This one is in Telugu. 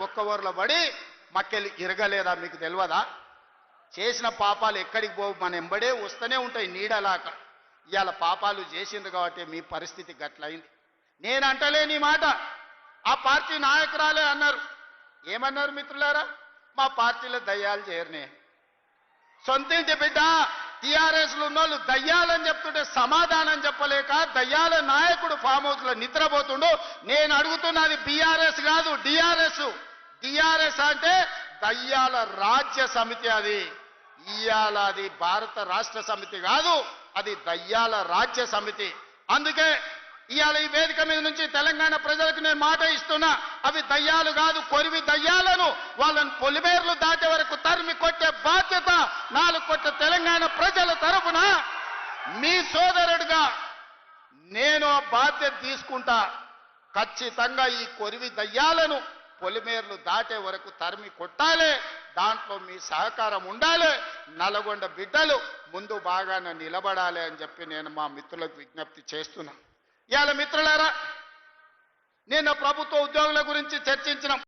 బొక్కవోర్ల పడి మక్కెలు ఇరగలేదా మీకు తెలియదా చేసిన పాపాలు ఎక్కడికి పోవు మన ఎంబడే వస్తూనే ఉంటాయి నీడలాక. ఇవాళ పాపాలు చేసిండ్రు కాబట్టి మీ పరిస్థితి గట్లయింది. నేను అంటలేని మాట. ఆ పార్టీ నాయకురాలే అన్నారు. ఏమన్నారు మిత్రులారా? మా పార్టీలో దయ్యాలు చేరనే సొంతింటి బిడ్డ టిఆర్ఎస్లో ఉన్నోళ్ళు దయ్యాలని చెప్తుంటే సమాధానం దయ్యాల నాయకుడు ఫామ్ హౌస్లో నిద్రపోతుండు నేను అడుగుతున్నది బీఆర్ఎస్ కాదు డిఆర్ఎస్. డిఆర్ఎస్ అంటే దయ్యాల రాజ్య సమితి అది. ఇయాల అది భారత రాష్ట్ర సమితి కాదు అది దయ్యాల రాజ్య సమితి. అందుకే ఇవాళ ఈ వేదిక మీద నుంచి తెలంగాణ ప్రజలకు నేను మాట ఇస్తున్నా అవి దయ్యాలు కాదు కొరివి దయ్యాలను వాళ్ళని పొలిమేర్లు దాటే వరకు తరిమి కొట్టే బాధ్యత నాలుగు కొట్ట తెలంగాణ ప్రజల తరపున మీ సోదరుడిగా నేను ఆ బాధ్యత తీసుకుంటా. ఖచ్చితంగా ఈ కొరివి దయ్యాలను పొలిమేర్లు దాటే వరకు తరిమి కొట్టాలి. దాంట్లో మీ సహకారం ఉండాలి. నల్గొండ బిడ్డలు ముందు బాగానే నిలబడాలి అని చెప్పి నేను మా మిత్రులకు విజ్ఞప్తి చేస్తున్నా. ఇవాళ మిత్రులారా నేను ప్రభుత్వ ఉద్యోగుల గురించి చర్చించిన.